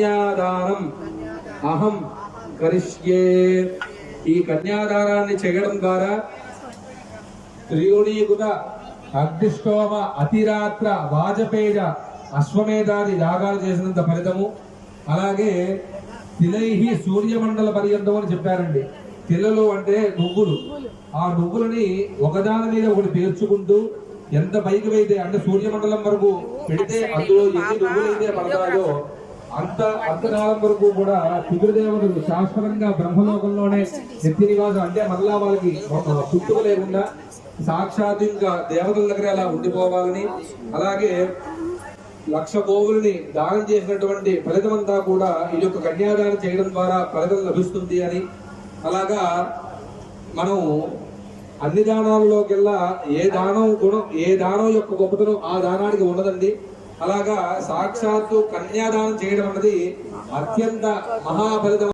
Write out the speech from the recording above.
కన్యాదానం. అహం కరిష్యే. ఈ కన్యాదానాన్ని చేయడం ద్వారా త్రిగుణీకృత అగ్నిష్టోమ అతిరాత్ర వాజపేయ అశ్వమేధాది యాగాలు చేసినంత ఫలితము. అలాగే తిలైహి సూర్యమండల పర్యంతం అని చెప్పారండి. తిలలు అంటే నువ్వులు. ఆ నువ్వులని ఒకదాని మీద ఒకటి పేర్చుకుంటూ ఎంత పైకి వెయితే అంటే సూర్యమండలం వరకు పెడితే అందులో ఎన్ని నువ్వులైతే పడతాయో అంత అంతకాలం వరకు కూడా పితృదేవతలు శాశ్వతంగా బ్రహ్మలోకంలోనే నిత్య నివాసం అంటే మరలా వాళ్ళకి ఒక పుట్టుక లేకుండా సాక్షాత్ ఇంకా దేవతల దగ్గర అలా ఉండిపోవాలని అలాగే లక్ష గోవుల్ని దానం చేసినటువంటి ఫలితమంతా కూడా ఈ యొక్క కన్యాదానం చేయడం ద్వారా ఫలితం లభిస్తుంది అని. అలాగా మనం అన్ని దానాల్లోకెల్లా ఏ దానం గుణం ఏ దానం యొక్క గొప్పతనం ఆ దానానికి ఉన్నదండి. అలాగా సాక్షాత్తు కన్యాదానం చేయడం అన్నది అత్యంత మహాఫలితం